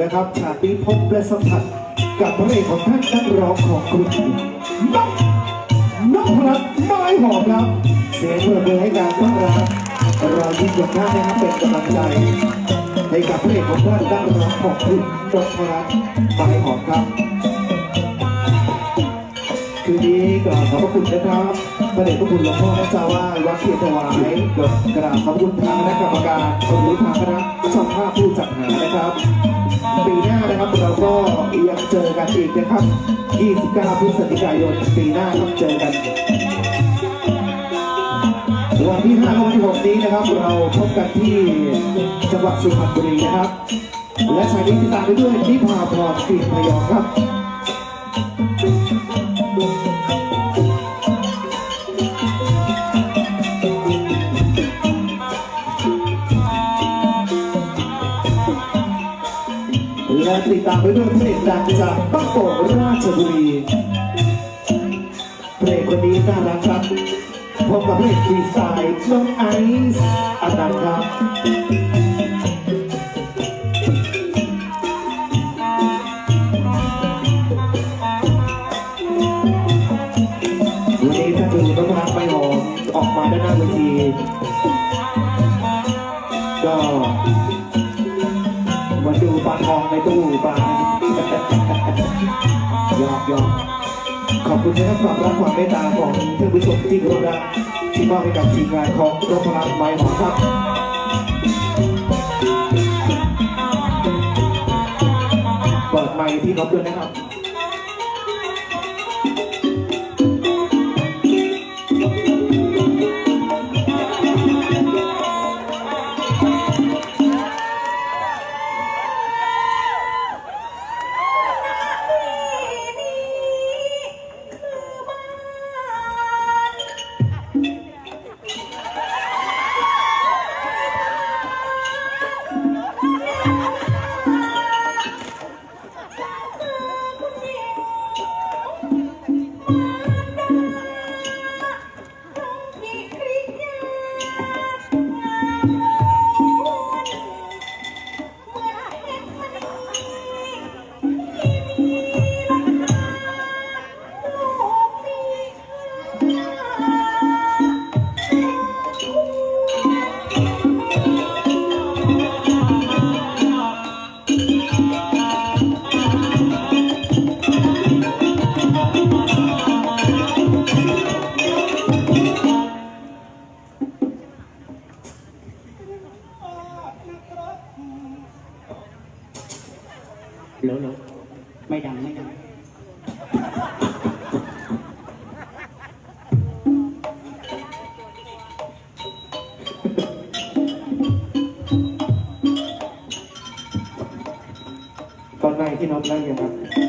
นะครับฉากนี้พบและสัมผัสกับพระเอกของท่านนักร้องของคุณนกนกพลัดไม้หอมครับ เสียงเปิดเผยให้การต้อนรับเราที่ยกท่านนะครับเป็นกำลังใจให้กับพระเอกของท่านนักร้องของคุณนกพลัดไม้หอมครับคืนนี้กราบขอบพระคุณนะครับพระเดชพระคุณหลวงพ่อพระเจ้าว่าวัดเทียนถวายกราบขอบคุณทางคณะกรรมการหรือทางคณะ เจ้าภาพผู้จัดหานะครับ ปีหน้านะครับเราก็ยังเจอกันอีกนะครับ 29 พฤศจิกายนปีหน้าครับเจอกัน วันที่5และวันที่6นี้นะครับ เราพบกันที่จังหวัดสุพรรณบุรีนะครับ และชายนี้ที่ตามไปด้วยนิพาพรกลิ่นพยองครับ และติดตามไปด้วยเพลงดังจากบ้านโป่งราชบุรีเพลงคนนี้น่ารักครับพบกับเพลงฟรีสไตล์น้องไอซ์อนันต์ครับ ตู้บ้ายอกยอกขอบคุณนะครับความรักความเมตตาของท่านผู้ชมที่เคารพรักที่มอบให้กับทีมงานของรถพลังไม้หอมครับเปิดไมค์ที่นบด้วยนะครับ ตอนในที่นบได้ยังครับ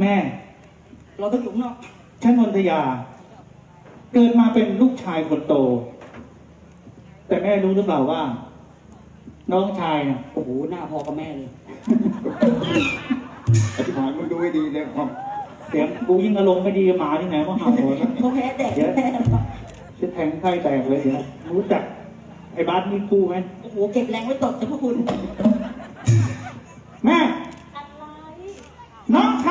แม่ เราต้องอยู่ข้างนอกฉันนนทยา เกิดมาเป็นลูกชายคนโต แต่แม่รู้หรือเปล่าว่า น้องชายน่ะโอ้โหหน้าพอกับแม่เลยอธิษฐานมึงดูให้ดีเลยความเสียงกูยิ่งอารมณ์ไม่ดีหมาที่ไหนมาเห่าหัวนะเขาแพ้แดดเดี๋ยวแพ้จะแทงไส้แตกเลยเดี๋ยวรู้จักไอ้บาสมีกูไหมโอ้โหเก็บแรงไว้ตดจะพวกคุณ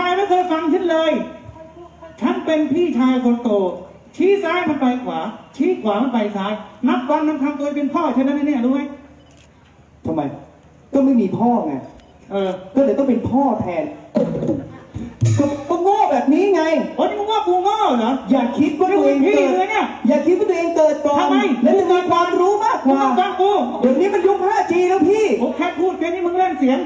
ายไม่เคยฟังฉันเลยค่อยพูดค่อยฉันเป็นพี่ชายคนโต ชี้ซ้ายมันไปขวา ชี้ขวามันไปซ้าย นับวันนับคำตัวเป็นพ่อฉันนั้นเนี่ยรู้ไหมทำไม ก็ไม่มีพ่อไง เออ ก็เลยต้องเป็นพ่อแทน ก็ก็โง่แบบนี้ไง โอ้ยมึงว่ากูโง่เหรอ อย่าคิดว่าตัวเองพี่เกิดเลยเนี่ยอย่าคิดว่าตัวเองเกิดก่อนทำไมแล้วจะมีความรู้มากกมึงว่าต้องฟังกูเดี๋ยวนี้มันยุค 5G แล้วพี่ ผมแค่พูดแค่นี้มึงเล่นเสียง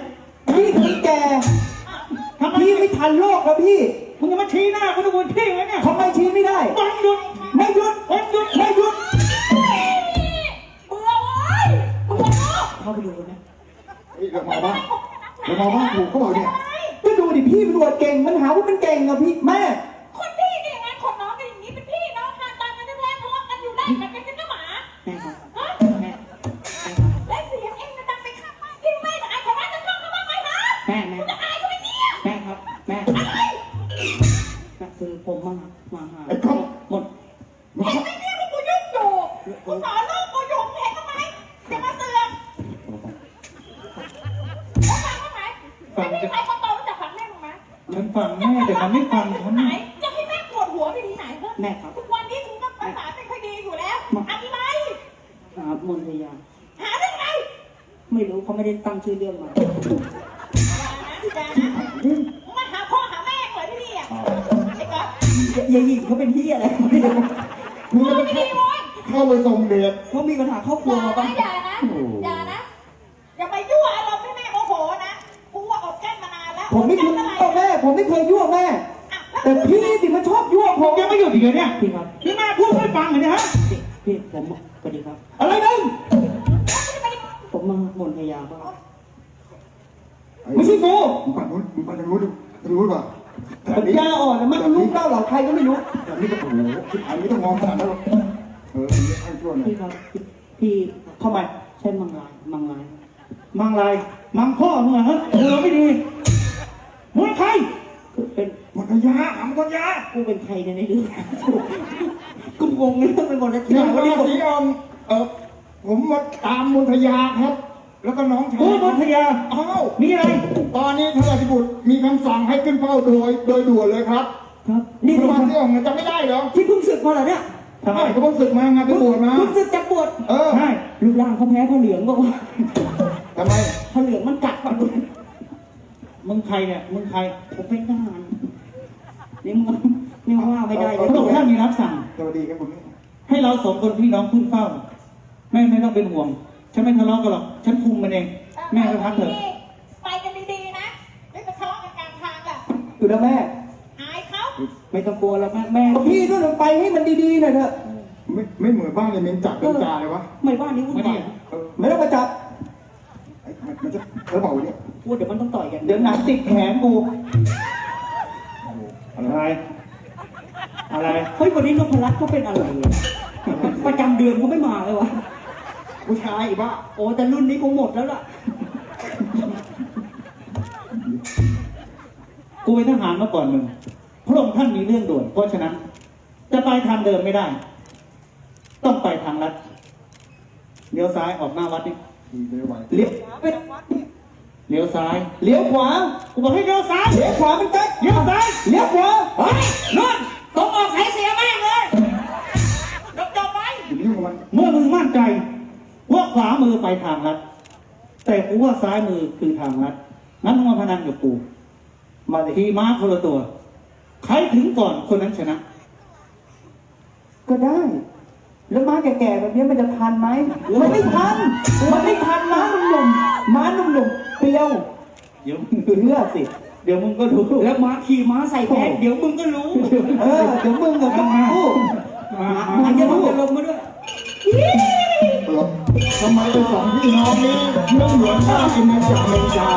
ทันโลกแล้วพี่มึงจะมาชี้หน้ากูทุกคนพี่ไว้เนี่ยทำไมชี้ไม่ได้บังหยุดไม่หยุดโอ๊ยหยุดไม่หยุดเบื่อเว้ยเบื่อเนอะเข้าไปดูนะเฮ้ยเรามาบ้านเรามาบ้านถูกเขาบอกเนี่ยก็ดูดิพี่ตำรวจเก่งมันหาว่ามันเก่งอะพี่แม่ คือผมมามาหาไอ้ก๊อฟหมด เห็นไหมเนี่ยว่ากูยุ่งอยู่กูสอนลูกกูอยู่เห็นทำไมอย่ามาเสือกแล้วฟังทำไมไม่มีใครคนโตรู้จักฟังแม่มึงไหมฉันฟังแม่แต่มันไม่ฟังฉันไหนจะให้แม่ปวดหัวไปที่ไหนเพื่แม่ครับทุกวันนี้กูก็ภาษาไม่ค่อยดีอยู่แล้วอะไรหามนทยาหาเรื่องอะไรไม่รู้เขาไม่ได้ตั้งชื่อเรื่องมาอย่านะอย่านะ ยายหญิงเขาเป็นที่อะไรไม่รู้มึงจะไปไม่ดีโว้ยเข้าไปส่งเดชเขามีปัญหาครอบครัวย่ามานะอย่านะอย่านะ อย่าไปยั่วอารมณ์ให้แม่โมโหนะ กูว่าอดกั้นมานานแล้วผมไม่เคยยั่วแม่ ผมไม่เคยยั่วแม่ แต่พี่สิมันชอบยั่วผมยังไม่หยุดอีกเลยเนี่ยพี่ครับพี่แม่พูดไม่ฟังเลยนะฮะพี่ผมสวัสดีครับ อะไรนั่นผมมามนทยาก็ไม่ใช่กูมึงปั่นนู้นมึงปั่นทางนู้นทางนู้นป่ะปัญญาอ่อนนะมันาเหล่าใครก็ไม่รู้แบบนี้ก็โอ้โหคิดอันนี้ต้องมองขนาดนั้นหรอกเอออันนี้ให้ช่วยหน่อยพี่ครับพี่พี่ทำไมใช่มังลายมังลายมังลายมังพ่อมึงเหรอฮะเออไม่ดีมึงใครคือเป็นมัธยาหามมัธยากูเป็นใครเนี่ยในเรื่องกูงงเลยไปหมดแล้วเนี่ยวันนี้ราผมศีออมเออผมมาตามมนทยาครับ แล้วก็น้องชายกูมนทยาอ้าวมีอะไร ตอนนี้ทราชบุตรมีคำสั่งให้ขึ้นเฝ้าโดย โดยด่วนเลยครับ ครับนี่พคือระบาทที่องค์จะไม่ได้เหรอที่เพิ่งศึกมาเหรอเนี่ยทำไมใช่ก็เพิ่งศึกมาไงไปบวชมาเพิ่งศึกจากบวชเออใช่รูปร่างเขาแพ้ผ้าเหลืองบอกว่าทำไมผ้าเหลืองมันกัดก่อนมึงใครเนี่ยมึงใครผมเป็นทหารนี่มึงนี่มึงว่าไม่ได้พระองค์ท่านมีรับสั่งสวัสดีครับผมให้เราสองคนพี่น้องขึ้นเฝ้าแม่ไม่ต้องเป็นห่วง ฉันไม่ทะเลาะกันหรอก ฉันคุมมันเอง แม่ไปพักเถอะ ไปกันดีๆนะ ไม่ไปทะเลาะกันกลางทางล่ะอยู่แล้วแม่อายเขา ไม่ต้องกลัวแล้วแม่แม่พี่ด้วยลงไปให้มันดีๆหน่อยเถอะไม่ไม่เหมือนบ้านเลยเมนจับเป็นจาเลยวะไม่บ้านนี้วุ่นไม่วาดียเออไม่ต้องมาจับไอ้มันมันจะเธอบอกว่าเนี่ยพูดเดี๋ยวมันต้องต่อยกันเดี๋ยวหนังติดแขนกูโอ้โหอะไร อะไรเฮ้ยวันนี้นพรัตน์เขาเป็นอะไรเนี่ยประจำเดือนเขาไม่มาเลยวะผู้ชายอีบ้าโอ้แต่รุ่นนี้คงหมดแล้วล่ะกูเป็นทหารมาก่อนมึง พระองค์ท่านมีเรื่องด่วน เพราะฉะนั้น จะไปทางเดิมไม่ได้ ต้องไปทางลัดเลี้ยวซ้ายออกหน้าวัดนี่ดีเลยไว้เลี้ยวเลี้ยวซ้าย เลี้ยวขวากูบอกให้เลี้ยวซ้าย เลี้ยวขวามันกัดเลี้ยวซ้าย เลี้ยวขวาเฮ้ยนุ่นตรงออกสายเสียแม่งเลยจบจบไปอย่าไปยุ่งกับมันเมื่อมึงมั่นใจ ว่าขวามือไปทางลัด แต่กูว่าซ้ายมือคือทางลัดงั้นมึงมาพนันกับกู มาทีม้าคนละตัว ใครถึงก่อนคนนั้นชนะ ก็ได้ แล้วม้าแก่ๆแบบนี้มันจะทันไหมมันไม่ทัน มันไม่ทันม้าหนุ่มๆม้าหนุ่มๆเปรี้ยวเดี๋ยวเชื่อสิ เดี๋ยวมึงก็รู้แล้วม้าขี่ม้าใส่แพะเดี๋ยวมึงก็รู้ เออเดี๋ยวมึงกับกูมามันจะลงจะลงมาด้วยทำไมเป็นสองพี่น้องนี้เรื่องเหมือนข้าเป็นเมืองจากเมืองจา